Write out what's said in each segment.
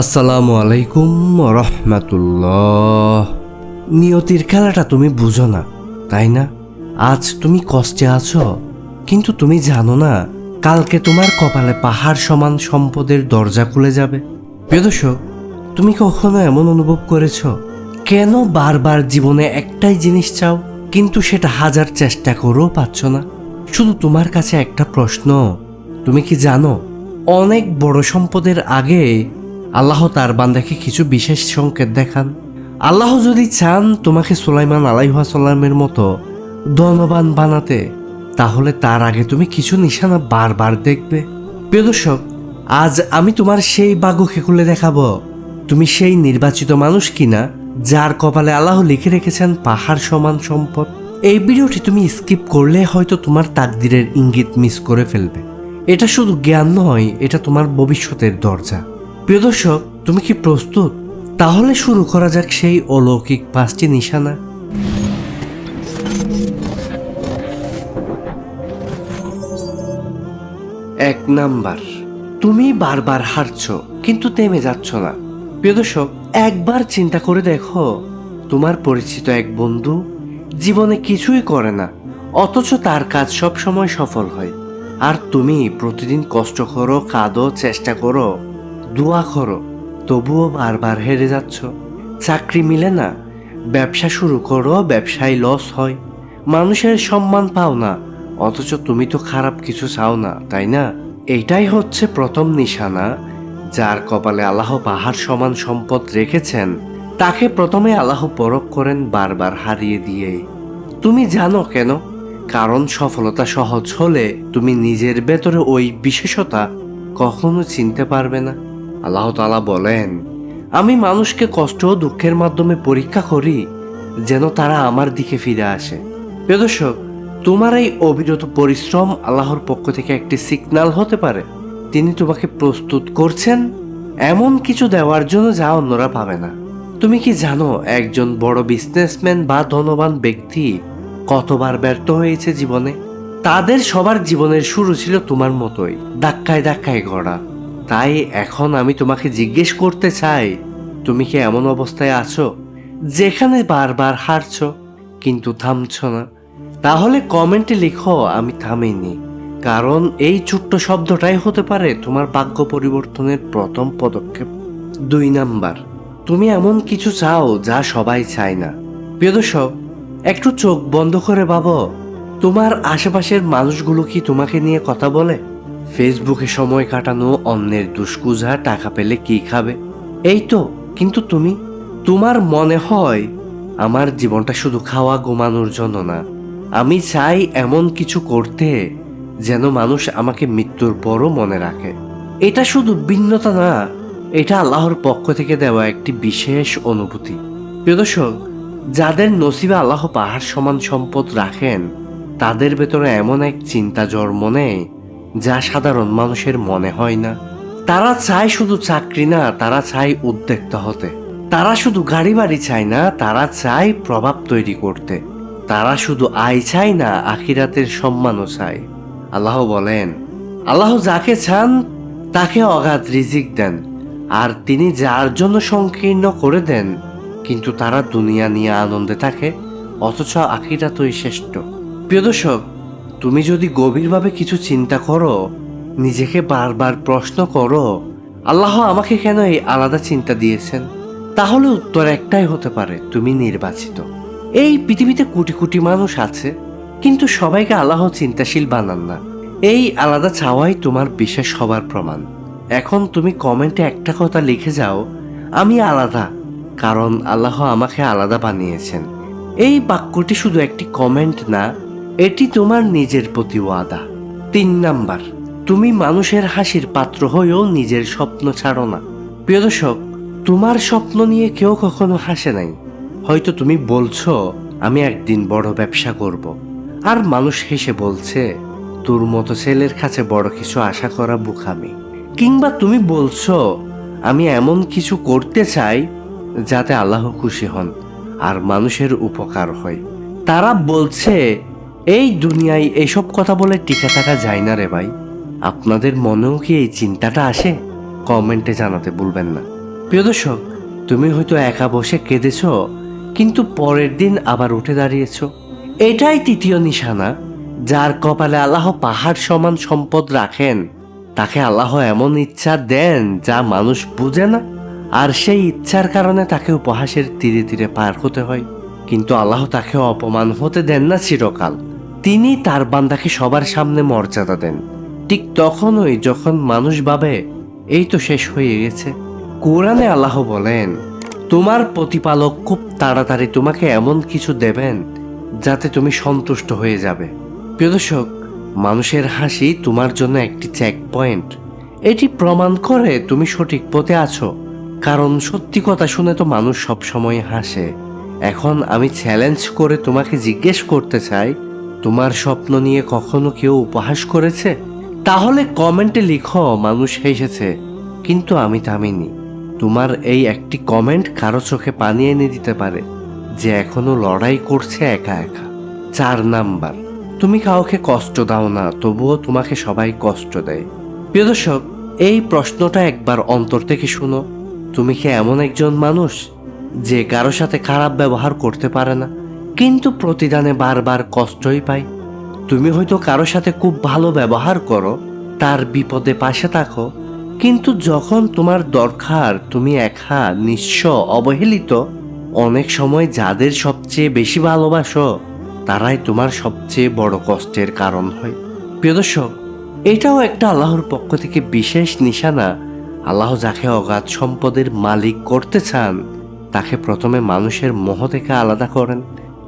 আসসালামু আলাইকুম রহমাতুল্লাহ নিয়তির খেলাটা তুমি বুঝো না, তাই না? আজ তুমি কষ্টে আছো, কিন্তু তুমি জানো না, কালকে তোমার কপালে পাহাড় সমান সম্পদের দরজা খুলে যাবে। প্রিয় দর্শক, তুমি কখনো এমন অনুভব করেছ? কেন বারবার জীবনে একটাই জিনিস চাও, কিন্তু সেটা হাজার চেষ্টা করেও পাচ্ছ না? শুধু তোমার কাছে একটা প্রশ্ন। তুমি কি জানো, অনেক বড় সম্পদের আগে আল্লাহ তার বান্দাকে কিছু বিশেষ সংকেত দেখান। আল্লাহ যদি চান তোমাকে সুলাইমান আলাইহাসাল্লামের মতো ধনবান বানাতে, তাহলে তার আগে তুমি কিছু নিশানা বারবার দেখবে। প্রিয় দর্শক, আজ আমি তোমার সেই বাঘকে খুলে দেখাবো। তুমি সেই নির্বাচিত মানুষ কিনা, যার কপালে আল্লাহ লিখে রেখেছেন পাহাড় সমান সম্পদ? এই ভিডিওটি তুমি স্কিপ করলে হয়তো তোমার তাকদিরের ইঙ্গিত মিস করে ফেলবে। এটা শুধু জ্ঞান নয়, এটা তোমার ভবিষ্যতের দরজা। প্রিয় দর্শক, তুমি কি প্রস্তুত? তাহলে শুরু করা যাক সেই অলৌকিক পাঁচটি নিশানা। এক নাম্বার, তুমি বারবার হারছো, কিন্তু থেমে যাচ্ছ না। প্রিয় দর্শক, একবার চিন্তা করে দেখো, তোমার পরিচিত এক বন্ধু জীবনে কিছুই করে না, অথচ তার কাজ সব সময় সফল হয়। আর তুমি প্রতিদিন কষ্ট করো, কাঁদো, চেষ্টা করো, দোয়া করো, তবুও বারবার হেরে যাচ্ছ। চাকরি মিলে না, ব্যবসা শুরু করো, ব্যবসায় লস হয়। মানুষের সম্মান পাও না, অথচ তুমি তো খারাপ কিছু চাও না, তাই না? এইটাই হচ্ছে প্রথম নিশানা, যার কপালে আল্লাহ পাহাড় সমান সম্পদ রেখেছেন। তাকে প্রথমে আল্লাহ পরক করেন বারবার হারিয়ে দিয়ে। তুমি জানো কেন? কারণ সফলতা সহজ হলে তুমি নিজের ভেতরে ওই বিশেষতা কখনো চিনতে পারবে না। আল্লাহ তালা বলেন, আমি মানুষকে কষ্ট ও দুঃখের মাধ্যমে পরীক্ষা করি যেন তারা আমার দিকে ফিরে আসে। প্রিয় দর্শক, তোমার এই অবিরত পরিশ্রম আল্লাহর পক্ষ থেকে একটি সিগনাল হতে পারে। তিনি তোমাকে প্রস্তুত করছেন, এমন কিছু দেওয়ার জন্য যা অন্যরা পাবে না। তুমি কি জানো একজন বড় বিজনেসম্যান বা ধনবান ব্যক্তি কতবার ব্যর্থ হয়েছে জীবনে? তাদের সবার জীবনের শুরু ছিল তোমার মতোই, ধাক্কায় ধাক্কায় গড়া তাই এখন আমি তোমাকে জিজ্ঞেস করতে চাই, তুমি কি এমন অবস্থায় আছো যেখানে বারবার হারছো কিন্তু থামছো না? তাহলে কমেন্টে লিখো, আমি থামিনি। কারণ এই ছোট্ট শব্দটাই হতে পারে তোমার ভাগ্য পরিবর্তনের প্রথম পদক্ষেপ। দুই নাম্বার তুমি এমন কিছু চাও যা সবাই চায় না। প্রিয় দর্শক, একটু চোখ বন্ধ করে ভাবো, তোমার আশেপাশের মানুষগুলো কি তোমাকে নিয়ে কথা বলে? ফেসবুকে সময় কাটানো, অন্যের দুষ্কুজা, টাকা পেলে কি খাবে? এই তো, কিন্তু তুমি, তোমার মনে হয় আমার জীবনটা শুধু খাওয়া ঘুমানোর জন্য না। আমি চাই এমন কিছু করতে যেন মানুষ আমাকে মৃত্যুর পরও মনে রাখে। এটা শুধু ভিন্নতা না এটা আল্লাহর পক্ষ থেকে দেওয়া একটি বিশেষ অনুভূতি। প্রিয় দর্শক, যাদের নসিবে আল্লাহ পাহাড় সমান সম্পদ রাখেন, তাদের ভেতরে এমন এক চিন্তা জন্ম নেয় যা সাধারণ মানুষের মনে হয় না। তারা চায় শুধু চাকরি না, তারা চায় উদ্যোক্তা হতে। তারা শুধু গাড়ি বাড়ি চায় না, তারা চায় প্রভাব তৈরি করতে। তারা শুধু আয় চায় না, আখিরাতের সম্মানও চায়। আল্লাহ বলেন, আল্লাহ যাকে চান, তাকে অগাধ রিজিক দেন। আর তিনি যার জন্য সংকীর্ণ করে দেন, কিন্তু তারা দুনিয়া নিয়ে আনন্দে থাকে, অথচ আখিরাতই শ্রেষ্ঠ। প্রিয় দর্শক, তুমি যদি গভীরভাবে কিছু চিন্তা করো, নিজেকে বারবার প্রশ্ন করো, আল্লাহ আমাকে কেন এই আলাদা চিন্তা দিয়েছেন? তাহলে উত্তর একটাই হতে পারে, তুমি নির্বাচিত। এই পৃথিবীতে কোটি কোটি মানুষ আছে, কিন্তু সবাইকে আল্লাহ চিন্তাশীল বানান না। এই আলাদা চাওয়াই তোমার বিশেষ হবার প্রমাণ। এখন তুমি কমেন্টে একটা কথা লিখে যাও, আমি আলাদা, কারণ আল্লাহ আমাকে আলাদা বানিয়েছেন। এই বাক্যটি শুধু একটি কমেন্ট না, এটি তোমার নিজের প্রতি ওয়াদা। তিন নাম্বার, তুমি মানুষের হাসির পাত্র হয়েও নিজের স্বপ্ন ছাড়ো না। প্রিয় দর্শক, তোমার স্বপ্ন নিয়ে কেউ কখনো হাসে নাই। হয়তো তুমি বলছো, আমি একদিন বড় ব্যবসা করব। আর মানুষ হেসে বলছে, তোর মতো ছেলের কাছে বড় কিছু আশা করা বুখামি কিংবা তুমি বলছো, আমি এমন কিছু করতে চাই যাতে আল্লাহ খুশি হন আর মানুষের উপকার হয়। তারা বলছে, এই দুনিয়ায় এইসব কথা বলে টিকে থাকা যায় না রে ভাই। আপনাদের মনেও কি এই চিন্তাটা আসে? কমেন্টে জানাতে ভুলবেন না। প্রিয় দর্শক, তুমি হয়তো একা বসে কেঁদেছ, কিন্তু পরের দিন আবার উঠে দাঁড়িয়েছ। এটাই তৃতীয় নিশানা, যার কপালে আল্লাহ পাহাড় সমান সম্পদ রাখেন। তাকে আল্লাহ এমন ইচ্ছা দেন যা মানুষ বুঝে না। আর সেই ইচ্ছার কারণে তাকে উপহাসের তীরে তীরে পার হতে হয়। কিন্তু আল্লাহ তাকে অপমান হতে দেন না চিরকাল। তিনি তার বান্দাকে সবার সামনে মর্যাদা দেন। ঠিক তখনই যখন মানুষ ভাবে, এই তো শেষ হয়ে গেছে। কোরআনে আল্লাহ বলেন, তোমার প্রতিপালক খুব তাড়াতাড়ি তোমাকে এমন কিছু দেবেন যাতে তুমি সন্তুষ্ট হয়ে যাবে। প্রিয় দর্শক মানুষের হাসি তোমার জন্য একটি চেক পয়েন্ট এটি প্রমাণ করে তুমি সঠিক পথে আছো। কারণ সত্যি কথা শুনে তো মানুষ সবসময় হাসে। এখন আমি চ্যালেঞ্জ করে তোমাকে জিজ্ঞেস করতে চাই, তোমার স্বপ্ন নিয়ে কখনো কেউ উপহাস করেছে? তাহলে কমেন্টে লিখো, মানুষ হেসেছে, কিন্তু আমি থামিনি। তোমার এই একটি কমেন্ট কারও চোখে পানি এনে দিতে পারে, যে এখনও লড়াই করছে একা একা। চার নাম্বার। তুমি কাউকে কষ্ট দাও না, তবুও তোমাকে সবাই কষ্ট দেয়। প্রিয় দর্শক, এই প্রশ্নটা একবার অন্তর থেকে শুনো। তুমি কি এমন একজন মানুষ যে কারও সাথে খারাপ ব্যবহার করতে পারে না, কিন্তু প্রতিদানে বারবার কষ্টই পায়? তুমি হয়তো কারও সাথে খুব ভালো ব্যবহার করো, তার বিপদে পাশে থাকো, কিন্তু যখন তোমার দরকার, তুমি একা, নিঃস্ব, অবহেলিত, অনেক সময় যাদের সবচেয়ে বেশি ভালোবাসো তারাই তোমার সবচেয়ে বড় কষ্টের কারণ হয়। প্রিয় দর্শক, এটাও একটা আল্লাহর পক্ষ থেকে বিশেষ নিশানা। আল্লাহ যাকে অগাধ সম্পদের মালিক করতে চান, তাকে প্রথমে মানুষের মোহ থেকে আলাদা করেন।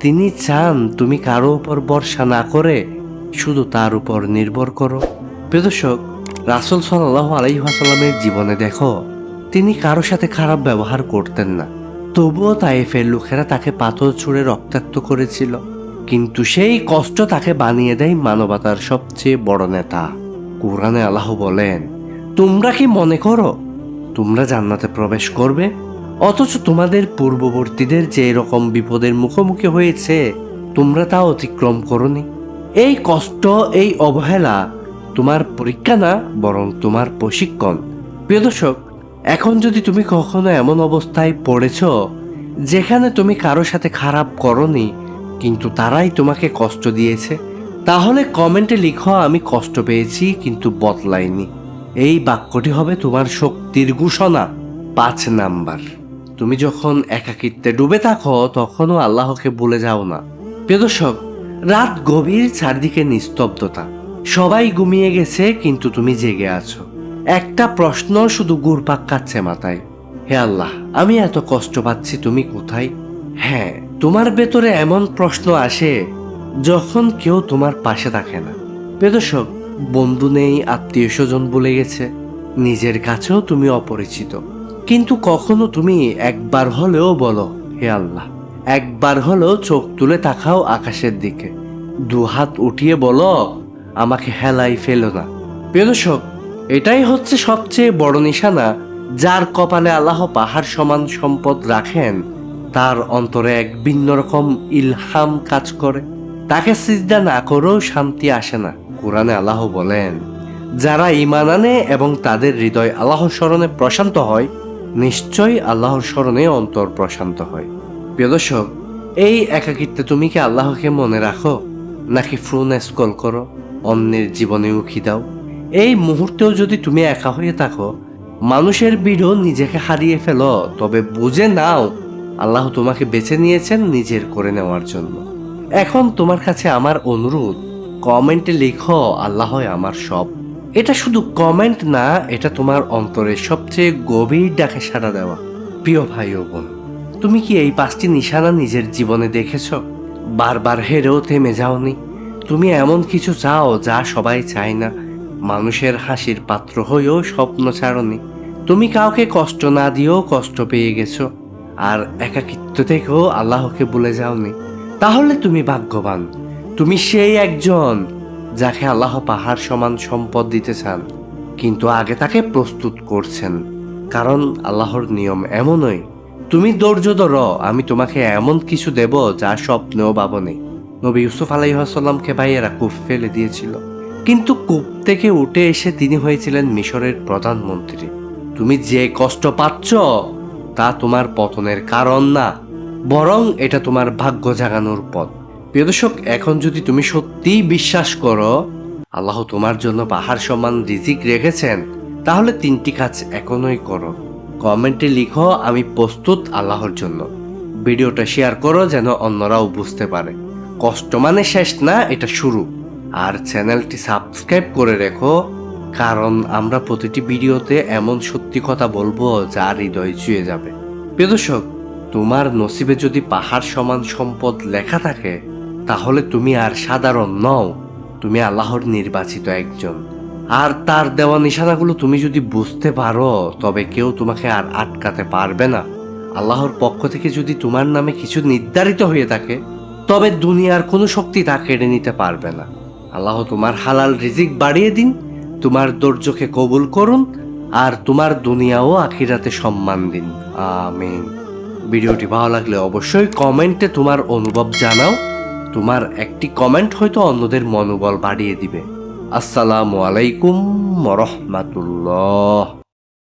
তিনি চান তুমি কারও উপর ভরসা না করে শুধু তার উপর নির্ভর করো। প্রিয় দর্শক, রাসুল সাল্লাহ আলাইহাসাল্লামের জীবনে দেখো, তিনি কারও সাথে খারাপ ব্যবহার করতেন না। তবুও তাইফের লোকেরা তাকে পাথর ছুঁড়ে রক্তাক্ত করেছিল। কিন্তু সেই কষ্ট তাকে বানিয়ে দেয় মানবতার সবচেয়ে বড় নেতা। কোরআনে আল্লাহ বলেন, তোমরা কি মনে করো, তোমরা জান্নাতে প্রবেশ করবে? অথচ তোমাদের পূর্ববর্তীদের যে রকম বিপদের মুখোমুখি হয়েছে, তোমরা তা অতিক্রম করনি। এই কষ্ট, এই অবহেলা তোমার পরীক্ষা না, বরং তোমার প্রশিক্ষণ। প্রিয় দর্শক, এখন যদি তুমি কখনো এমন অবস্থায় পড়েছ, যেখানে তুমি কারও সাথে খারাপ করনি কিন্তু তারাই তোমাকে কষ্ট দিয়েছে। তাহলে কমেন্টে লিখো, আমি কষ্ট পেয়েছি, কিন্তু বদলাইনি। এই বাক্যটি হবে তোমার শক্তির ঘোষণা। পাঁচ নাম্বার। তুমি যখন একাকিত্বে ডুবে থাকো, তখনও আল্লাহকে ভুলে যাও না। প্রিয়দর্শক রাত গভীর চারদিকে নিস্তব্ধতা। সবাই ঘুমিয়ে গেছে, কিন্তু তুমি জেগে আছো। একটা প্রশ্ন শুধু ঘুরপাক কাচ্ছে মাথায়। হে আল্লাহ, আমি এত কষ্ট পাচ্ছি, তুমি কোথায়? হ্যাঁ তোমার ভেতরে এমন প্রশ্ন আসে যখন কেউ তোমার পাশে থাকে না। প্রিয় বন্ধু নেই আত্মীয় স্বজন বলে গেছে, নিজের কাছেও তুমি অপরিচিত। কিন্তু কখনো তুমি একবার হলেও বলো, হে আল্লাহ, একবার হলেও চোখ তুলে তাকাও আকাশের দিকে। দু হাত উঠিয়ে বলো, আমাকে হেলাই ফেলো না। প্রিয় এটাই হচ্ছে সবচেয়ে বড় নিশানা যার কপালে আল্লাহ পাহাড় সমান সম্পদ রাখেন তার অন্তরে এক ভিন্ন রকম ইলহাম কাজ করে। তাকে সিজদা না করেও শান্তি আসে না। কোরআনে আল্লাহ বলেন, যারা ইমান আনে এবং তাদের হৃদয় আল্লাহর স্মরণে প্রশান্ত হয়, নিশ্চয়ই আল্লাহর স্মরণে অন্তর প্রশান্ত হয়। প্রিয় দর্শক, এই একাকিত্বে তুমি কি আল্লাহকে মনে রাখো? নাকি ফোন স্কল করো? অন্যের জীবনে উখি দাও? এই মুহূর্তেও যদি তুমি একা হয়ে থাকো, মানুষের ভিড়ও নিজেকে হারিয়ে ফেলো। তবে বুঝে নাও আল্লাহ তোমাকে বেছে নিয়েছেন নিজের করে নেওয়ার জন্য। এখন তোমার কাছে আমার অনুরোধ, কমেন্টে লিখো, আল্লাহ আমার সব। এটা শুধু কমেন্ট না, এটা তোমার অন্তরের সবচেয়ে গভীর ডাকে সাড়া দেওয়া। প্রিয় ভাই ও বোন, তুমি কি এই পাঁচটি নিশানা নিজের জীবনে দেখেছ? বারবার হেরেও থেমে যাওনি। তুমি এমন কিছু চাও যা সবাই চায় না। মানুষের হাসির পাত্র হয়েও স্বপ্ন ছাড়নি। তুমি কাউকে কষ্ট না দিয়েও কষ্ট পেয়ে গেছো। আর একাকিত্ব থেকেও আল্লাহকে ভুলে যাওনি। তাহলে তুমি ভাগ্যবান। তুমি সেই একজন যাকে আল্লাহ পাহাড় সমান সম্পদ দিতে চান, কিন্তু আগে তাকে প্রস্তুত করছেন। কারণ আল্লাহর নিয়ম এমনই, তুমি ধৈর্য ধরো, আমি তোমাকে এমন কিছু দেব যা স্বপ্নেও ভাবনি। নবী ইউসুফ আলাইসাল্লামকে ভাইয়েরা কূপ ফেলে দিয়েছিল। কিন্তু কূপ থেকে উঠে এসে তিনি হয়েছিলেন মিশরের প্রধানমন্ত্রী। তুমি যে কষ্ট পাচ্ছ তা তোমার পতনের কারণ না, বরং এটা তোমার ভাগ্য জাগানোর পথ। প্রিয় দর্শক, এখন যদি তুমি সত্যিই বিশ্বাস করো, আল্লাহ তোমার জন্য পাহাড় সমান রিজিক রেখেছেন, তাহলে তিনটি কাজ এখনই করো। কমেন্টে লিখো, আমি প্রস্তুত আল্লাহর জন্য। ভিডিওটা শেয়ার করো যেন অন্যরাও বুঝতে পারে। কষ্ট মানে শেষ না, এটা শুরু। আর চ্যানেলটি সাবস্ক্রাইব করে রেখো কারণ আমরা প্রতিটি ভিডিওতে এমন সত্যি কথা বলব যা হৃদয় ছুঁয়ে যাবে। প্রিয় দর্শক, তোমার নসিবে যদি পাহাড় সমান সম্পদ লেখা থাকে, তাহলে তুমি আর সাধারণ নও, তুমি আল্লাহর নির্বাচিত একজন। আর তার দেওয়া নিশানাগুলো তুমি যদি বুঝতে পারো, তবে কেউ তোমাকে আর আটকাতে পারবে না। আল্লাহর পক্ষ থেকে যদি তোমার নামে কিছু নির্ধারিত হয়ে থাকে, তবে দুনিয়ার কোনো শক্তি তা কেড়ে নিতে পারবে না। আল্লাহ তোমার হালাল রিজিক বাড়িয়ে দিন তোমার ধৈর্যকে কবুল করুন আর তোমার দুনিয়া ও আখিরাতে সম্মান দিন। আমিন। ভিডিওটি ভালো লাগলে অবশ্যই কমেন্টে তোমার অনুভব জানাও। তোমার একটি কমেন্ট হয়তো অন্যদের মনোবল বাড়িয়ে দিবে। আসসালামু আলাইকুম রহমাতুল্লাহ।